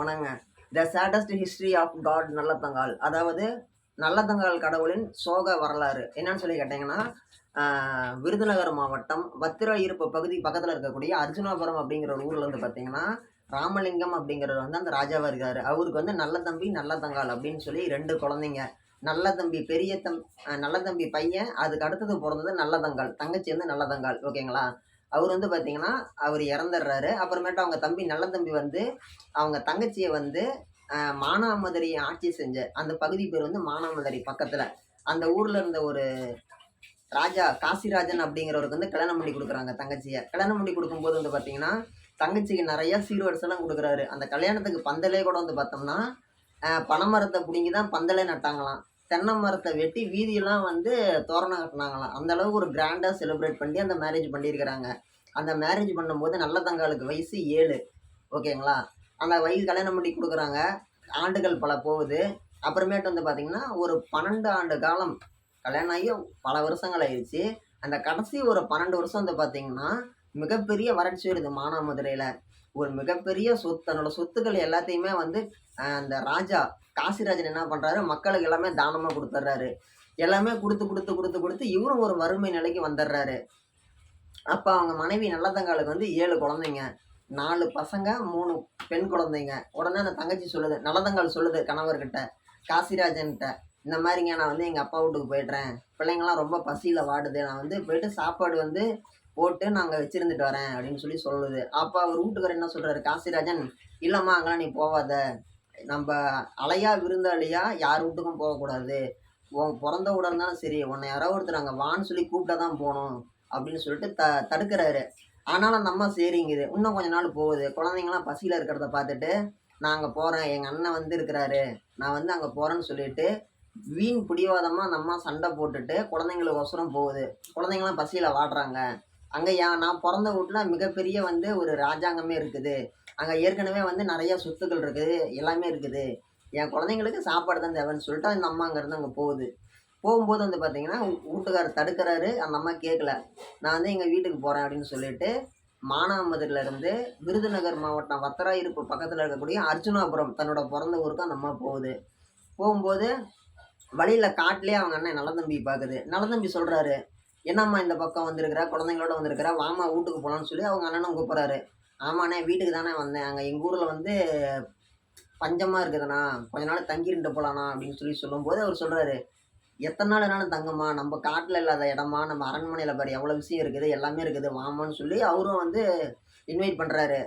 வணங்க the saddest history of god Nallathangal அதாவது நல்லத்தங்கால் கடவுளின் சோக வரலாறு. என்னன்னு சொல்லி கேட்டிங்கன்னா விருதுநகர் மாவட்டம் வத்திர இருப்பு பகுதி பக்கத்தில் இருக்கக்கூடிய அர்ஜுனாபுரம் அப்படிங்கிற ஒரு ஊரில் வந்து பார்த்தீங்கன்னா ராமலிங்கம் அப்படிங்கிறவர் வந்து அந்த ராஜாவாக இருக்கார். அவருக்கு வந்து நல்ல தம்பி நல்ல தங்கால் அப்படின்னு சொல்லி ரெண்டு குழந்தைங்க. நல்ல தம்பி பெரிய தம் நல்ல தம்பி பையன் அதுக்கு அடுத்தது பிறந்தது நல்லதங்கால் தங்கச்சி வந்து நல்லதங்கால் ஓகேங்களா? அவர் வந்து பார்த்தீங்கன்னா அவர் இறந்துடுறாரு அப்புறமேட்டு அவங்க தம்பி நல்ல தம்பி வந்து அவங்க தங்கச்சியை வந்து மானாமதுரை ஆட்சி செஞ்ச அந்த பகுதி பேர் வந்து மானாமதுரை பக்கத்தில். அந்த ஊரில் இருந்த ஒரு ராஜா காசிராஜன் அப்படிங்கிறவருக்கு வந்து கல்யாணம் பண்ணி கொடுக்குறாங்க தங்கச்சியை. கல்யாணம் பண்ணி கொடுக்கும்போது வந்து பார்த்தீங்கன்னா தங்கச்சிக்கு நிறையா சீர்வரிசெல்லாம் கொடுக்குறாரு. அந்த கல்யாணத்துக்கு பந்தலே கூட வந்து பார்த்தோம்னா ஆஹ், பனைமரத்தை பிடுங்கி தான் பந்தலே நட்டாங்களாம். தென்னை மரத்தை வெட்டி வீதியெல்லாம் வந்து தோரணம் கட்டினாங்களாம். அந்த அளவுக்கு ஒரு கிராண்டாக செலிப்ரேட் பண்ணி அந்த மேரேஜ் பண்ணியிருக்கிறாங்க. அந்த மேரேஜ் பண்ணும்போது நல்ல தங்காளுக்கு வயசு ஏழு. ஓகேங்களா? அந்த வயசு கல்யாணம் பண்ணி கொடுக்குறாங்க. ஆண்டுகள் பல போகுது. அப்புறமேட்டு வந்து பார்த்திங்கன்னா ஒரு பன்னெண்டு ஆண்டு காலம் கல்யாணம் ஆகி பல வருஷங்கள் ஆயிடுச்சு. அந்த கடைசி ஒரு பன்னெண்டு வருஷம் வந்து பார்த்திங்கன்னா மிகப்பெரிய வறட்சி வருது மானாமதுரையில். ஒரு மிகப்பெரிய சொத்து தன்னோட சொத்துக்கள் எல்லாத்தையுமே வந்து அந்த ராஜா காசிராஜன் என்ன பண்ணுறாரு மக்களுக்கு எல்லாமே தானமாக கொடுத்துட்றாரு எல்லாமே கொடுத்து கொடுத்து கொடுத்து கொடுத்து இவரும் ஒரு வறுமை நிலைக்கு வந்துடுறாரு அப்போ அவங்க மனைவி நல்லதங்காலுக்கு வந்து ஏழு குழந்தைங்க நாலு பசங்க மூணு பெண் குழந்தைங்க. உடனே அந்த தங்கச்சி சொல்லுது நல்லதங்கால் சொல்லுது கணவர்கிட்ட காசிராஜன்கிட்ட இந்த மாதிரிங்க நான் வந்து எங்கள் அப்பா வீட்டுக்கு போயிடுறேன். பிள்ளைங்களாம் ரொம்ப பசியில் வாடுது. நான் வந்து போயிட்டு சாப்பாடு வந்து போட்டு நாங்கள் வச்சுருந்துட்டு வரேன். அப்படின்னு சொல்லி சொல்லுது. அப்போ அவர் வீட்டுக்காரர் என்ன சொல்கிறாரு காசிராஜன் இல்லைம்மா அங்கெல்லாம் நீ போவாத. நம்ம அலையா விருந்தாளியா யார் வீட்டுக்கும் போகக்கூடாது. உன் பிறந்த வீடாக இருந்தாலும் சரி உன்னை யாரோ ஒருத்தர் அங்கே வான்னு சொல்லி கூப்பிட்டா தான் போகணும் அப்படின்னு சொல்லிட்டு த தடுக்கிறாரு. ஆனாலும் அந்த அம்மா சரிங்குது. இன்னும் கொஞ்ச நாள் போகுது. குழந்தைங்களாம் பசியில் இருக்கிறத பார்த்துட்டு நான் அங்கே போகிறேன் எங்கள் அண்ணன் வந்து இருக்கிறாரு. நான் வந்து அங்கே போகிறேன்னு சொல்லிட்டு வீண் பிடிவாதமாக அந்த அம்மா சண்டை போட்டுட்டு குழந்தைங்களுக்கு ஒசரம் போகுது. குழந்தைங்களாம் பசியில் வாடுறாங்க. அங்கே ஏன் நான் பிறந்த வீட்டில் மிகப்பெரிய வந்து ஒரு ராஜாங்கமே இருக்குது. அங்கே ஏற்கனவே வந்து நிறையா சொத்துக்கள் இருக்குது எல்லாமே இருக்குது. என் குழந்தைங்களுக்கு சாப்பாடு தான் தேவைன்னு சொல்லிட்டு அந்த அம்மா அங்கேருந்து அங்கே போகுது. போகும்போது வந்து பார்த்தீங்கன்னா வீட்டுக்காரர் தடுக்கிறாரு அந்த அம்மா கேட்கல நான் வந்து எங்கள் வீட்டுக்கு போகிறேன் அப்படின்னு சொல்லிட்டு மானாமதுரிலேருந்து விருதுநகர் மாவட்டம் வத்தராயிருப்பு பக்கத்தில் இருக்கக்கூடிய அர்ஜுனாபுரம் தன்னோட பிறந்த ஊருக்கு அந்த அம்மா போகுது. போகும்போது வழியில் காட்டிலே அவங்க அண்ணன் நலதம்பி பார்க்குது நலந்தம்பி சொல்கிறாரு என்னம்மா இந்த பக்கம் வந்திருக்கிற? குழந்தைங்களோட வந்திருக்கிற? வாமா வீட்டுக்கு போகலான்னு சொல்லி அவங்க அண்ணனும் கூப்பிட்றாரு ஆமாண்ணே வீட்டுக்கு தானே வந்தேன். அங்கே எங்கள் ஊரில் வந்து பஞ்சமாக இருக்குதுண்ணா. கொஞ்ச நாள் தங்கிட்டு போகலாண்ணா அப்படின்னு சொல்லி சொல்லும்போது அவர் சொல்கிறாரு எத்தனை நாள் வேணாலும் தங்கம்மா. நம்ம காட்டில் இல்லாத இடமா நம்ம அரண்மனையில் பாரு எவ்வளோ விஷயம் இருக்குது எல்லாமே இருக்குது. வாமான்னு சொல்லி அவரும் வந்து இன்வைட் பண்ணுறாரு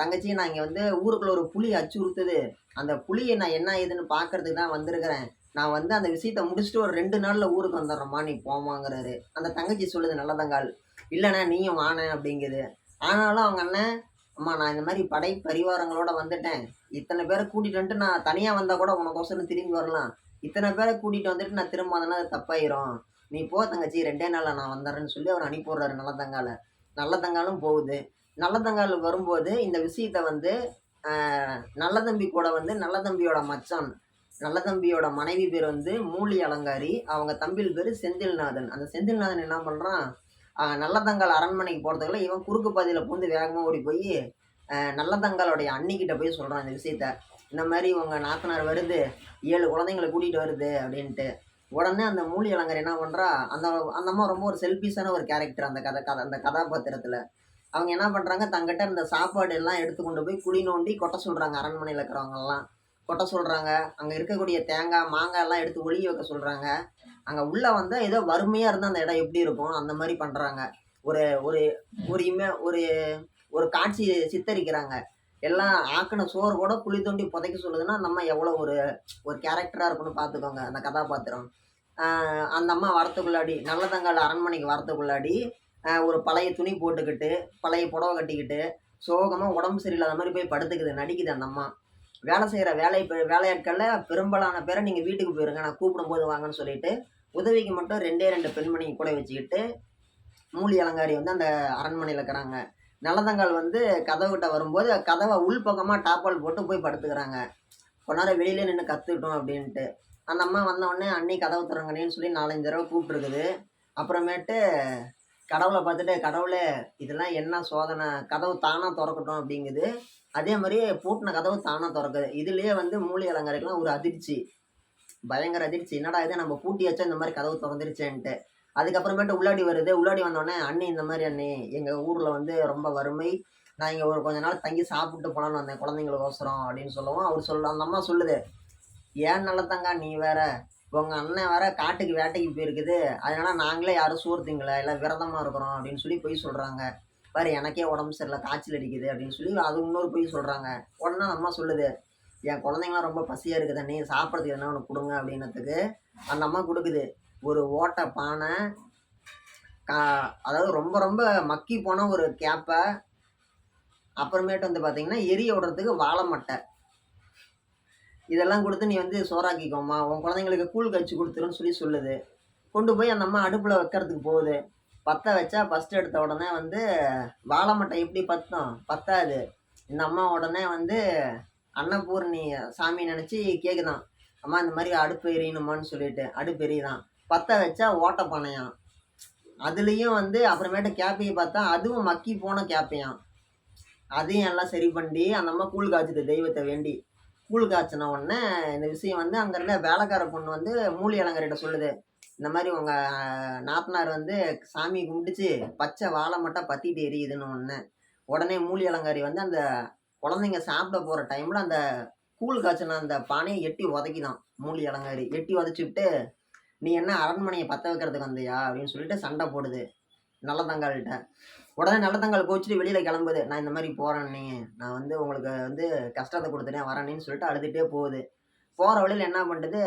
தங்கச்சி நான் இங்கே வந்து ஊருக்குள்ளே ஒரு புலி அச்சுறுத்துது அந்த புளியை நான் என்ன ஏதுன்னு பார்க்கறதுக்கு தான் வந்திருக்கிறேன். நான் வந்து அந்த விஷயத்தை முடிச்சுட்டு ஒரு ரெண்டு நாளில் ஊருக்கு வந்துடுறேம்மா நீ போமாங்கிறாரு அந்த தங்கச்சி சொல்லுது நல்லதங்கால் இல்லைண்ணே நீயும் வானேன் அப்படிங்குது. ஆனாலும் அவங்க அண்ணன் அம்மா நான் இந்த மாதிரி படை பரிவாரங்களோட வந்துட்டேன். இத்தனை பேரை கூட்டிகிட்டு வந்துட்டு நான் தனியாக வந்தால் கூட உனக்கோசரம் திரும்பி வரலாம். இத்தனை பேரை கூட்டிகிட்டு வந்துட்டு நான் திரும்ப வந்தேன்னா அது தப்பாயிரும். நீ போ தங்கச்சி ரெண்டே நாளில் நான் வந்துடுறேன்னு சொல்லி அவர் அனுப்பிவிட்றாரு நல்லதங்கால. நல்லதங்காலும் போகுது. நல்லதங்கால் வரும்போது இந்த விஷயத்தை வந்து நல்ல நல்லதம்பி கூட வந்து நல்லதம்பியோட மச்சான் நல்லதம்பியோட மனைவி பேர் வந்து மூலி அலங்காரி அவங்க தம்பில் பேர் செந்தில்நாதன். அந்த செந்தில்நாதன் என்ன பண்ணுறான் நல்லதங்கால் அரண்மனைக்கு போகிறதுக்குள்ள இவன் குறுக்கு பாதையில் பூந்து வேகமாக ஓடி போய் நல்லதங்காலோடைய அன்னிக்கிட்ட போய் சொல்கிறான் இந்த விஷயத்த. இந்த மாதிரி உங்கள் நாத்தனார் வருது ஏழு குழந்தைங்களை கூட்டிகிட்டு வருது அப்படின்ட்டு. உடனே அந்த மூலி அலங்கர் என்ன பண்ணுறா அந்த அந்த அம்மா ரொம்ப ஒரு செல்ஃபிஷான ஒரு கேரக்டர் அந்த கதை கதை அந்த கதாபாத்திரத்தில். அவங்க என்ன பண்ணுறாங்க தங்கிட்ட இந்த சாப்பாடு எல்லாம் எடுத்து கொண்டு போய் குழி நோண்டி கொட்ட சொல்கிறாங்க அரண்மனையில் இருக்கிறவங்கெல்லாம் கொட்ட சொல்கிறாங்க அங்கே இருக்கக்கூடிய தேங்காய் மாங்காய் எல்லாம் எடுத்து ஒழுகி வைக்க சொல்கிறாங்க அங்கே உள்ளே வந்தால் ஏதோ வறுமையாக இருந்தால் அந்த இடம் எப்படி இருக்கும்? அந்த மாதிரி பண்ணுறாங்க ஒரு ஒரு ஒரு இமே ஒரு ஒரு காட்சி சித்தரிக்கிறாங்க. எல்லாம் ஆக்கின சோறு கூட குழி தோண்டி புதைக்க சொல்லுதுன்னா அந்த அம்மா எவ்வளோ ஒரு ஒரு கேரக்டராக இருக்குன்னு பார்த்துக்கோங்க அந்த கதாபாத்திரம். அந்த அம்மா வரத்துக்குள்ளாடி நல்லதங்கால் அரண்மனைக்கு வரத்துக்குள்ளாடி ஒரு பழைய துணி போட்டுக்கிட்டு பழைய புடவை கட்டிக்கிட்டு சோகமாக உடம்பு சரியில்லாத மாதிரி போய் படுத்துக்குது நடிக்குது அந்த அம்மா. வேலை செய்கிற வேலை வேலையாட்களில் பெரும்பாலான பேரை நீங்கள் வீட்டுக்கு போயிருங்க. நான் கூப்பிடும்போது வாங்கன்னு சொல்லிட்டு உதவிக்கு மட்டும் ரெண்டே ரெண்டு பெண்மணி கூட வச்சுக்கிட்டு மூலி அலங்காரி வந்து அந்த அரண்மனையில் இருக்கிறாங்க. நலதங்கால் வந்து கதவுகிட்ட வரும்போது கதவை உள்பக்கமாக டாப்பால் போட்டு போய் படுத்துக்கிறாங்க. கொஞ்ச நேரம் வெளியில நின்று கற்றுக்கிட்டோம் அப்படின்ட்டு. அந்த அம்மா வந்தவொடனே அன்னி கதவு திறங்கண்ணேன்னு சொல்லி நாலஞ்சு தடவை கூப்பிட்ருக்குது அப்புறமேட்டு கடவுளை பார்த்துட்டு கடவுளே இதெல்லாம் என்ன சோதனை? கதவு தானாக திறக்கட்டும் அப்படிங்குது. அதே மாதிரி பூட்டின கதவு தானாக திறக்குது. இதுலேயே வந்து மூலி அலங்காரிக்கெலாம் ஒரு அதிர்ச்சி. பயங்கர அதிர்ச்சி. என்னடா இது? நம்ம பூட்டி வச்சா இந்த மாதிரி கதவு திறந்துருச்சேன்ட்டு. அதுக்கப்புறமேட்டு உள்ளாடி வருது. உள்ளாடி வந்தோடனே அண்ணி இந்த மாதிரி அண்ணி எங்கள் ஊரில் வந்து ரொம்ப வறுமை. நான் இங்கே ஒரு கொஞ்ச நாள் தங்கி சாப்பிட்டு போகலான்னு வந்தேன். குழந்தைங்களுக்கோசரம் அப்படின்னு சொல்லவும். அவர் சொல்ல அந்த அம்மா சொல்லுது ஏன் நல்லதாங்க நீ வேற? உங்கள் அண்ணன் வேற காட்டுக்கு வேட்டைக்கு போயிருக்குது. அதனால நாங்களே யாரும் சோறு திங்கலை. இல்லை விரதமாக இருக்கிறோம் அப்படின்னு சொல்லி போய் சொல்கிறாங்க வேறு எனக்கே உடம்பு சரியில்லை காய்ச்சல் அடிக்குது அப்படின்னு சொல்லி அது இன்னொரு போய் சொல்கிறாங்க உடனே அந்த அம்மா சொல்லுது என் குழந்தைங்களாம் ரொம்ப பசியாக இருக்குது நீ சாப்பிட்றதுக்கு என்ன ஒன்று கொடுங்க அப்படின்னதுக்கு அந்த அம்மா கொடுக்குது. ஒரு ஓட்டை பானை கா அதாவது ரொம்ப ரொம்ப மக்கி போன ஒரு கேப்பை அப்புறமேட்டு வந்து பார்த்தீங்கன்னா எரிய விடுறதுக்கு வாழை மட்டை. இதெல்லாம் கொடுத்து நீ வந்து சோறாக்கிக்கோம்மா உன் குழந்தைங்களுக்கு கூழ் கழிச்சு கொடுத்துருன்னு சொல்லி சொல்லுது. கொண்டு போய் அந்த அம்மா அடுப்பில் வைக்கிறதுக்கு போகுது. பற்ற வச்சா ஃபஸ்ட்டு எடுத்த உடனே வந்து வாழை மட்டை எப்படி பற்றும் பத்தாது. இந்த அம்மா உடனே வந்து அன்னபூர்ணி சாமி நினச்சி கேட்குதான் அம்மா இந்த மாதிரி அடுப்பு எரியணுமான்னு சொல்லிட்டு அடுப்பு எரியுதான். பற்ற வச்சா ஓட்ட பானையாம். அதுலேயும் வந்து அப்புறமேட்டு கேப்பையை பார்த்தா அதுவும் மக்கி போன கேப்பையாம். அதையும் எல்லாம் சரி பண்ணி அந்த அம்மா கூழ் காய்ச்சிது தெய்வத்தை வேண்டி. கூழ் காய்ச்சின உடனே இந்த விஷயம் வந்து அங்கே இருந்த வேலைக்கார பொண்ணு வந்து மூலி அலங்கரிட்ட சொல்லுது. இந்த மாதிரி உங்கள் நாத்தனார் வந்து சாமி கும்பிடுச்சு பச்சை வாழை மட்டும் பற்றிட்டு எரியுதுன்னு ஒன்று உடனே மூலி அலங்காரி வந்து அந்த குழந்தைங்க சாப்பிட போகிற டைமில் அந்த கூழ் காய்ச்சின அந்த பானையை எட்டி உதைக்கிதான். மூலி அலங்காரி எட்டி உதச்சிவிட்டு நீ என்ன அரண்மனையை பற்ற வைக்கிறதுக்கு வந்தியா? அப்படின்னு சொல்லிட்டு சண்டை போடுது. நல்லதங்கால்கிட்ட உடனே நல்லதங்கால் கோச்சிட்டு வெளியில் கிளம்புது. நான் இந்த மாதிரி போகிறேன்னே நான் வந்து உங்களுக்கு வந்து கஷ்டத்தை கொடுத்துட்டேன் வரேன்னு சொல்லிட்டு அழுதுகிட்டே போகுது. போகிற வழியில் என்ன பண்ணுறது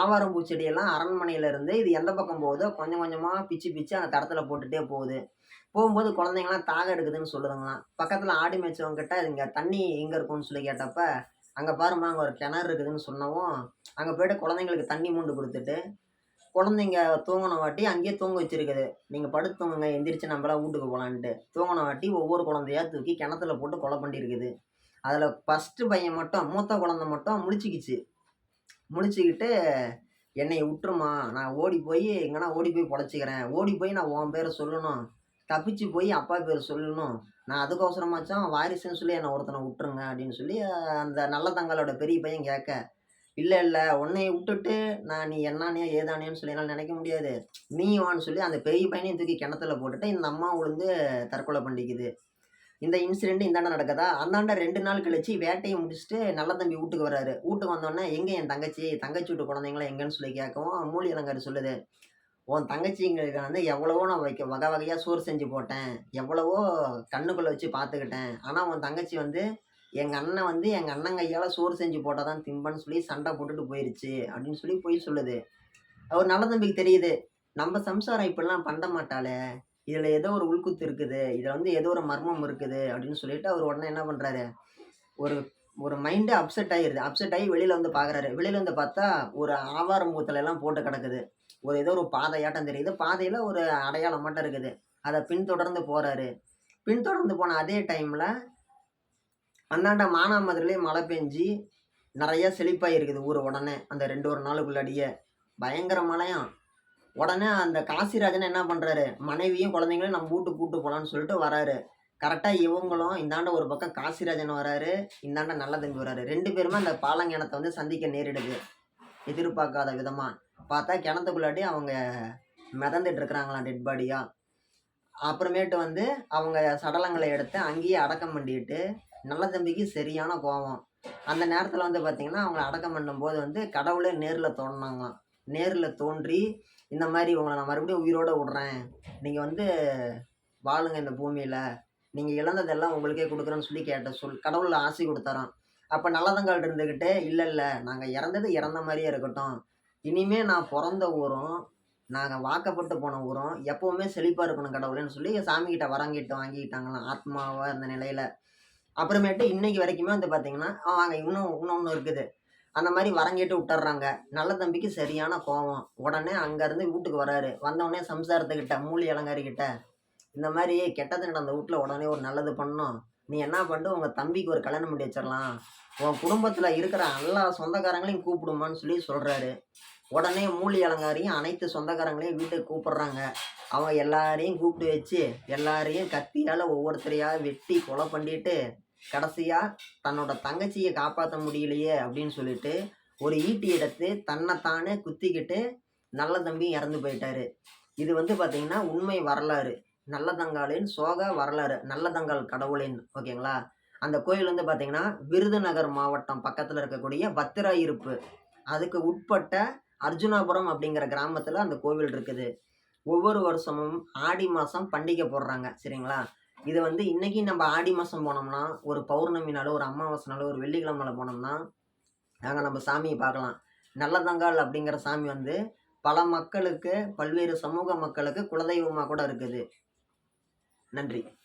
ஆவாரம் பூச்செடியெல்லாம் அரண்மனையிலேருந்து இது எந்த பக்கம் போகுதோ கொஞ்சம் கொஞ்சமாக பிச்சு பிச்சு அந்த தடத்தில் போட்டுகிட்டே போகுது. போகும்போது குழந்தைங்களாம் தாகம் எடுக்குதுன்னு சொல்லுதுங்களாம் பக்கத்தில் ஆடி மேய்ச்சவங்க கிட்ட இங்கே தண்ணி எங்கே இருக்கும்னு சொல்லி கேட்டப்ப அங்கே பாரும்மா அங்கே ஒரு கிணறு இருக்குதுன்னு சொன்னவும் அங்கே போயிட்டு குழந்தைங்களுக்கு தண்ணி மூண்டு கொடுத்துட்டு குழந்தைங்க தூங்கின வாட்டி அங்கேயே தூங்க வச்சுருக்குது. நீங்கள் படுத்து தூங்குங்க எந்திரிச்சு நம்மளாம் வீட்டுக்கு போகலான்ட்டு தூங்கின வாட்டி ஒவ்வொரு குழந்தையா தூக்கி கிணத்துல போட்டு கொலை பண்ணியிருக்குது அதில் ஃபஸ்ட்டு பையன் மட்டும் மூத்த குழந்தை மட்டும் முழிச்சிக்கிச்சு. முழிச்சுக்கிட்டு என்னை விட்டுருமா. நான் ஓடி போய் எங்கன்னா ஓடி போய் பொழைச்சிக்கிறேன். ஓடி போய் நான் உன் பேரை சொல்லணும். தப்பிச்சு போய் அப்பா பேர் சொல்லணும். நான் அதுக்கோசரமாச்சும் வாரிசுன்னு சொல்லி என்னை ஒருத்தனை விட்டுருங்க அப்படின்னு சொல்லி அந்த நல்ல தங்களோட பெரிய பையன் கேட்க இல்லை இல்லை. உன்னைய விட்டுட்டு நான் நீ என்னானே ஏதானேன்னு சொல்லி என்னால் நினைக்க முடியாது. நீ வான்னு சொல்லி அந்த பெரிய பையனையும் தூக்கி கிணத்துல போட்டுட்டு இந்த அம்மா உளுந்து தற்கொலை பண்ணிக்குது. இந்த இன்சிடெண்ட் இந்தாண்ட நடக்குதா? அந்தாண்ட ரெண்டு நாள் கழிச்சு வேட்டையை முடிச்சுட்டு நல்ல தம்பி வீட்டுக்கு வராரு வீட்டுக்கு வந்தோடனே எங்கே என் தங்கச்சி? தங்கச்சி வீட்டு குழந்தைங்களாம் எங்கேன்னு சொல்லி கேட்கவும் மூலி அலங்காரி சொல்லுது. உன் தங்கச்சிங்களுக்கு வந்து எவ்வளவோ நான் வைக்க வகை வகையாக சோறு செஞ்சு போட்டேன். எவ்வளவோ கண்ணுக்குள்ளே வச்சு பார்த்துக்கிட்டேன். ஆனால் உன் தங்கச்சி வந்து எங்கள் அண்ணன் வந்து எங்கள் அண்ணன் கையால் சோறு செஞ்சு போட்டால் தான் திம்பன்னு சொல்லி சண்டை போட்டுட்டு போயிடுச்சு அப்படின்னு சொல்லி போய் சொல்லுது. அவர் நல்ல தம்பிக்கு தெரியுது. நம்ம சம்சாரம் இப்படிலாம் பண்ண மாட்டாளே. இதில் ஏதோ ஒரு உள்குத்து இருக்குது. இதில் வந்து ஏதோ ஒரு மர்மம் இருக்குது அப்படின்னு சொல்லிட்டு அவர் உடனே என்ன பண்ணுறாரு ஒரு ஒரு மைண்டு அப்செட் ஆகிடுது அப்செட் ஆகி வெளியில் வந்து பார்க்குறாரு வெளியில் வந்து பார்த்தா ஒரு ஆவாரம் மூத்துல எல்லாம் போட்டு கிடக்குது. ஒரு ஏதோ ஒரு பாதையாட்டம் தெரியுது. பாதையில் ஒரு அடையாளம் மட்டும் இருக்குது. அதை பின்தொடர்ந்து போகிறாரு பின்தொடர்ந்து போன அதே டைமில் அந்தாண்ட மானாமதுரையிலே மழை பெஞ்சி நிறையா செழிப்பாக இருக்குது ஊர் உடனே. அந்த ரெண்டு ஒரு நாளுக்குள்ளாடியே. பயங்கர மழையாம். உடனே அந்த காசிராஜன் என்ன பண்ணுறாரு மனைவியும் குழந்தைங்களையும் நம்ம வீட்டுக்கு கூட்டு போகலான்னு சொல்லிட்டு வராரு. கரெக்டாக இவங்களும் இந்தாண்ட ஒரு பக்கம் காசிராஜன் வராரு இந்தாண்ட நல்ல தம்பி வராரு. ரெண்டு பேருமே அந்த பாலங்கிணத்தை வந்து சந்திக்க நேரிடுது. எதிர்பார்க்காத விதமாக பார்த்தா கிணத்துக்குள்ளாட்டி அவங்க மிதந்துட்டு இருக்கிறாங்களாம் டெட் பாடியாக அப்புறமேட்டு வந்து அவங்க சடலங்களை எடுத்து அங்கேயே அடக்கம் பண்ணிட்டு நல்ல தம்பிக்கு சரியான கோபம். அந்த நேரத்தில் வந்து பார்த்திங்கன்னா அவங்கள அடக்கம் பண்ணும்போது வந்து கடவுளே நேரில் தோணுனாங்களாம். நேரில் தோன்றி இந்த மாதிரி உங்களை நான் மறுபடியும் உயிரோடு விடுறேன். நீங்கள் வந்து வாழுங்க இந்த பூமியில். நீங்கள் இழந்ததெல்லாம் உங்களுக்கே கொடுக்குறேன்னு சொல்லி கேட்ட சொல் கடவுளில் ஆசை கொடுத்தாராம். அப்போ நல்லதங்கால் இருந்துக்கிட்டு இல்லை இல்லை நாங்கள் இறந்தது இறந்த மாதிரியே இருக்கட்டும். இனிமே நான் பிறந்த ஊரும் நாங்கள் வாக்கப்பட்டு போன ஊரும் எப்போவுமே செழிப்பாக இருக்கணும் கடவுளேன்னு சொல்லி சாமிக்கிட்ட வரங்கிட்டு வாங்கிக்கிட்டாங்களாம் ஆத்மாவாக இருந்த நிலையில். அப்புறமேட்டு இன்னைக்கு வரைக்குமே வந்து பார்த்தீங்கன்னா வாங்க இன்னும் இன்னொன்று இருக்குது. அந்த மாதிரி வரங்கேட்டு விட்டுறாங்க. நல்ல தம்பிக்கு சரியான கோவம். உடனே அங்கேருந்து வீட்டுக்கு வராரு. வந்தவுடனே சம்சாரத்துக்கிட்ட மூலி அலங்காரிக்கிட்ட இந்த மாதிரி கெட்டது நடந்த வீட்டில் உடனே ஒரு நல்லது பண்ணணும் நீ என்ன பண்ணிட்டு உங்கள் தம்பிக்கு ஒரு கல்யாணம் பண்ணி வச்சிடலாம். உன் குடும்பத்தில் இருக்கிற எல்லா சொந்தக்காரங்களையும் கூப்பிடுமான்னு சொல்லி சொல்கிறாரு உடனே மூலி அலங்காரியும் அனைத்து சொந்தக்காரங்களையும் வீட்டுக்கு கூப்பிடுறாங்க. அவங்க எல்லாரையும் கூப்பிட்டு வச்சு எல்லாரையும் கத்தியால் ஒவ்வொருத்தரையாக வெட்டி கொலை பண்ணிட்டு கடைசியாக தன்னோட தங்கச்சியை காப்பாற்ற முடியலையே அப்படின்னு சொல்லிட்டு ஒரு ஈட்டி எடுத்து தன்னைத்தானே குத்திக்கிட்டு நல்ல தம்பி இறந்து போயிட்டாரு. இது வந்து பார்த்தீங்கன்னா உண்மை வரலாறு. நல்லதங்காலின் சோக வரலாறு. நல்லதங்கால் கடவுளின் ஓகேங்களா? அந்த கோயில் வந்து பார்த்தீங்கன்னா விருதுநகர் மாவட்டம் பக்கத்தில் இருக்கக்கூடிய பத்திராயிருப்பு. அதுக்கு உட்பட்ட அர்ஜுனாபுரம் அப்படிங்கிற கிராமத்தில் அந்த கோவில் இருக்குது. ஒவ்வொரு வருஷமும் ஆடி மாதம் பண்டிகை போடுறாங்க சரிங்களா? இது வந்து இன்னைக்கு நம்ம ஆடி மாதம் போனோம்னா ஒரு பௌர்ணமி நாளோ ஒரு அமாவாசை நாளோ ஒரு வெள்ளிக்கிழமை போனோம்னா நாங்கள் நம்ம சாமியை பார்க்கலாம். நல்லதங்கால் அப்படிங்கிற சாமி வந்து பல மக்களுக்கு பல்வேறு சமூக மக்களுக்கு குலதெய்வமாக கூட இருக்குது. நன்றி.